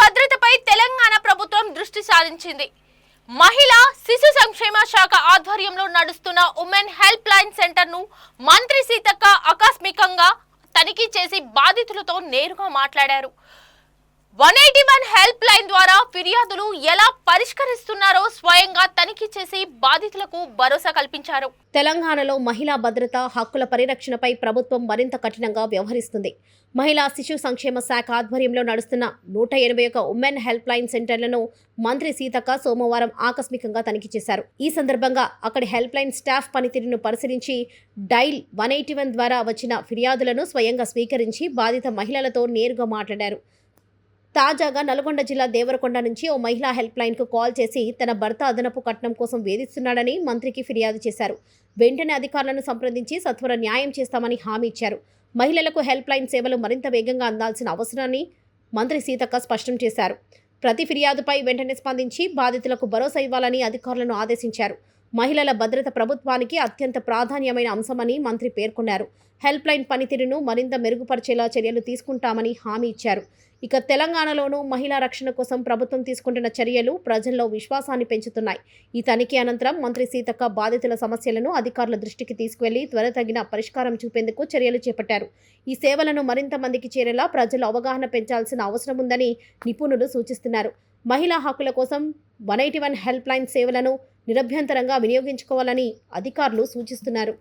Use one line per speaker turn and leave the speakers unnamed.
భద్రతపై తెలంగాణ ప్రభుత్వం దృష్టి సాధించింది మహిళ శిశు సంక్షేమ శాఖ ఆధ్వర్యంలో నడుస్తున్న ఉమెన్ హెల్ప్ లైన్ సెంటర్ను మంత్రి సీతక్క ఆకస్మికంగా తనిఖీ చేసి బాధితులతో నేరుగా మాట్లాడారు. One eighty one help line ద్వారా ఫిర్యాదులు ఎలా పరిష్కరిస్తున్నారో స్వయంగా తనిఖీ చేసి బాధితులకు భరోసా కల్పించారు.
తెలంగాణలో మహిళా భద్రత హక్కుల పరిరక్షణపై ప్రభుత్వం మరింత కఠినంగా వ్యవహరిస్తుంది. మహిళా శిశు సంక్షేమ శాఖ ఆధ్వర్యంలో నడుస్తున్న నూట ఎనభై ఒక ఉమెన్ హెల్ప్ లైన్ సెంటర్లను మంత్రి సీతక్క సోమవారం ఆకస్మికంగా తనిఖీ చేశారు. ఈ సందర్భంగా అక్కడి హెల్ప్ లైన్ స్టాఫ్ పనితీరును పరిశీలించి డైల్ వన్ ఎయిటీ వన్ ద్వారా వచ్చిన ఫిర్యాదులను స్వయంగా స్వీకరించి బాధిత మహిళలతో నేరుగా మాట్లాడారు. తాజాగా నల్గొండ జిల్లా దేవరకొండ నుంచి ఓ మహిళా హెల్ప్ లైన్కు కాల్ చేసి తన భర్త అదనపు కట్నం కోసం వేధిస్తున్నాడని మంత్రికి ఫిర్యాదు చేశారు. వెంటనే అధికారులను సంప్రదించి సత్వర న్యాయం చేస్తామని హామీ ఇచ్చారు. మహిళలకు హెల్ప్ లైన్ సేవలు మరింత వేగంగా అందాల్సిన అవసరాన్ని మంత్రి సీతక్క స్పష్టం చేశారు. ప్రతి ఫిర్యాదుపై వెంటనే స్పందించి బాధితులకు భరోసా ఇవ్వాలని అధికారులను ఆదేశించారు. మహిళల భద్రత ప్రభుత్వానికి అత్యంత ప్రాధాన్యమైన అంశమని మంత్రి పేర్కొన్నారు. హెల్ప్ లైన్ పనితీరును మరింత మెరుగుపరిచేలా చర్యలు తీసుకుంటామని హామీ ఇచ్చారు. ఇక తెలంగాణలోనూ మహిళా రక్షణ కోసం ప్రభుత్వం తీసుకుంటున్న చర్యలు ప్రజల్లో విశ్వాసాన్ని పెంచుతున్నాయి. ఈ తనిఖీ అనంతరం మంత్రి సీతక్క బాధితుల సమస్యలను అధికారుల దృష్టికి తీసుకువెళ్ళి త్వరతగిన పరిష్కారం చూపేందుకు చర్యలు చేపట్టారు. ఈ సేవలను మరింత మందికి చేరేలా ప్రజలు అవగాహన పెంచాల్సిన అవసరం ఉందని నిపుణులు సూచిస్తున్నారు. మహిళా హక్కుల కోసం one eighty one help line సేవలను నిరభ్యంతరంగా వినియోగించుకోవాలని అధికారులు సూచిస్తున్నారు.